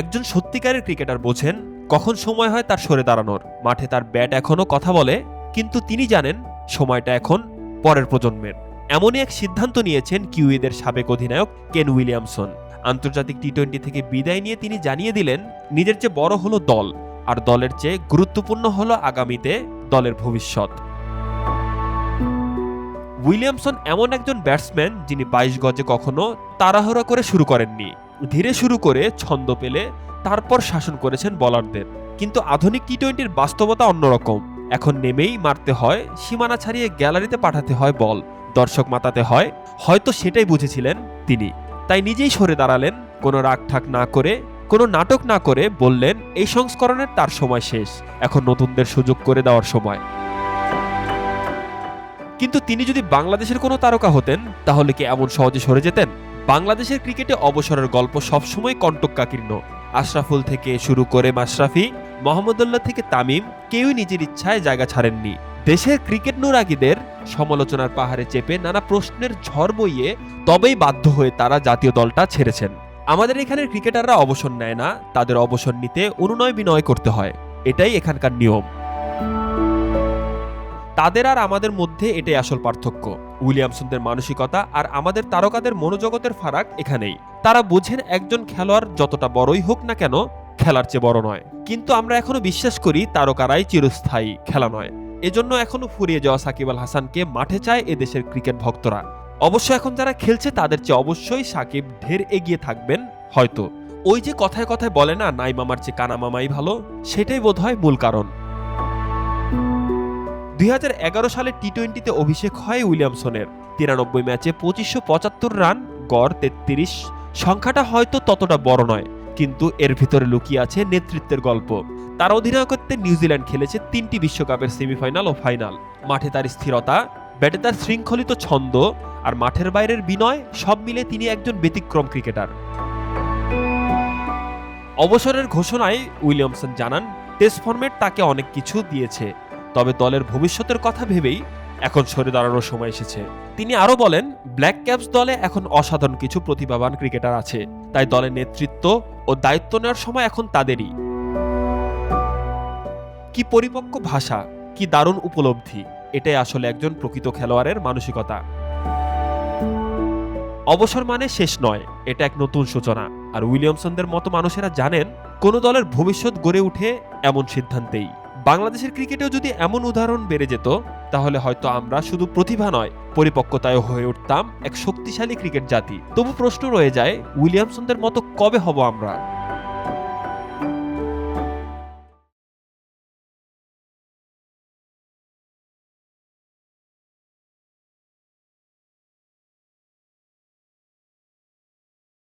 একজন সত্যিকারের ক্রিকেটার বোঝেন কখন সময় হয় তার সরে দাঁড়ানোর। মাঠে তার ব্যাট এখনও কথা বলে, কিন্তু তিনি জানেন সময়টা এখন পরের প্রজন্মের। এমনই এক সিদ্ধান্ত নিয়েছেন কিউইদের সাবেক অধিনায়ক কেন উইলিয়ামসন। আন্তর্জাতিক টি টোয়েন্টি থেকে বিদায় নিয়ে তিনি জানিয়ে দিলেন, নিজের চেয়ে বড় হলো দল, আর দলের চেয়ে গুরুত্বপূর্ণ হলো আগামীতে দলের ভবিষ্যৎ। উইলিয়ামসন এমন একজন ব্যাটসম্যান যিনি বাইশ গজে কখনো তাড়াহুড়া করে শুরু করেননি। ধীরে শুরু করে ছন্দ পেলে তারপর শাসন করেছেন বলারদের। কিন্তু আধুনিক টি টোয়েন্টির বাস্তবতা অন্যরকম। এখন নেমেই মারতে হয়, সীমানা ছাড়িয়ে গ্যালারিতে পাঠাতে হয় বল, দর্শক মাতাতে হয়, হয়তো সেটাই বুঝেছিলেন তিনি। তাই নিজেই সরে দাঁড়ালেন, কোনো রাগ ঠাক না করে, কোনো নাটক না করে বললেন, এই সংস্করণের তার সময় শেষ, এখন নতুনদের সুযোগ করে দেওয়ার সময়। কিন্তু তিনি যদি বাংলাদেশের কোনো তারকা হতেন, তাহলে কি এমন সহজে সরে যেতেন? বাংলাদেশের ক্রিকেটে অবসরের গল্প সবসময় কণ্টকাকীর্ণ আশরাফুল থেকে শুরু করে মাশরাফি, মোহাম্মদুল্লাহ থেকে তামিম কেউই নিজের ইচ্ছায় জায়গা ছাড়েননি। দেশের ক্রিকেট নুরাগীদের সমালোচনার পাহাড়ে চেপে নানা প্রশ্নের ঝড় বইয়ে তবেই বাধ্য হয়ে তারা জাতীয় দলটা ছেড়েছেন। আমাদের এখানের ক্রিকেটাররা অবসর নেয় না, তাদের অবসর নিতে অনুনয় বিনয় করতে হয়। এটাই এখানকার নিয়ম। তাদের আর আমাদের মধ্যে এটাই আসল পার্থক্য। উইলিয়ামসনদের মানসিকতা আর আমাদের তারকাদের মনোজগতের ফারাক এখানেই। তারা বোঝেন একজন খেলোয়াড় যতটা বড়ই হোক না কেন, খেলার চেয়ে বড় নয়। কিন্তু আমরা এখনও বিশ্বাস করি তারকারাই চিরস্থায়ী খেলা নয়। এজন্য এখনও ফুরিয়ে যাওয়া সাকিব আল হাসানকে মাঠে চায় এদেশের ক্রিকেট ভক্তরা। অবশ্য এখন যারা খেলছে তাদের চেয়ে অবশ্যই সাকিব ঢের এগিয়ে থাকবেন, হয়তো। ওই যে কথায় কথায় বলে না নাই মামার চেয়ে কানা মামাই ভালো, সেটাই বোধহয় মূল কারণ। দুই হাজার এগারো সালে টি টোয়েন্টিতে অভিষেক হয় উইলিয়ামসনের। তিরানব্বই ম্যাচে পঁচিশশো পঁচাত্তর রান, গড় তেত্রিশ। সংখ্যাটা হয়তো ততটা বড় নয়, কিন্তু এর ভিতরে লুকিয়ে আছে নেতৃত্বের গল্প। তার অধিনায়কত্বে নিউজিল্যান্ড খেলেছে তিনটি বিশ্বকাপের সেমিফাইনাল ও ফাইনাল। মাঠে তার স্থিরতা, ব্যাটে তার শৃঙ্খলিত ছন্দ আর মাঠের বাইরের বিনয়, সব মিলে তিনি একজন ব্যতিক্রম ক্রিকেটার। অবসরের ঘোষণায় উইলিয়ামসন জানান, টেস্ট ফর্মেট তাকে অনেক কিছু দিয়েছে। তবে দলের ভবিষ্যতের কথা ভেবেই এখন সরে দাঁড়ানোর সময় এসেছে। তিনি আরও বলেন, ব্ল্যাক ক্যাপস দলে এখন অসাধারণ কিছু প্রতিভাবান ক্রিকেটার আছে। তাই দলের নেতৃত্ব ও দায়িত্ব নেওয়ার সময় এখন তাদেরই। কি পরিপক্ক ভাষা, কি দারুণ উপলব্ধি, এটাই আসলে একজন প্রকৃত খেলোয়াড়ের মানসিকতা। অবসর মানে শেষ নয়, এটা এক নতুন সূচনা। আর উইলিয়ামসনদের মতো মানুষেরা জানেন, কোনো দলের ভবিষ্যৎ গড়ে উঠে এমন সিদ্ধান্তেই। বাংলাদেশের ক্রিকেটেও যদি এমন উদাহরণ বেড়ে যেত, তাহলে হয়তো আমরা শুধু প্রতিভা নয় পরিপক্কতায় হয়ে উঠতাম এক শক্তিশালী ক্রিকেট জাতি। তবু প্রশ্ন রয়ে যায়, উইলিয়ামসনদের মতো কবে হব আমরা?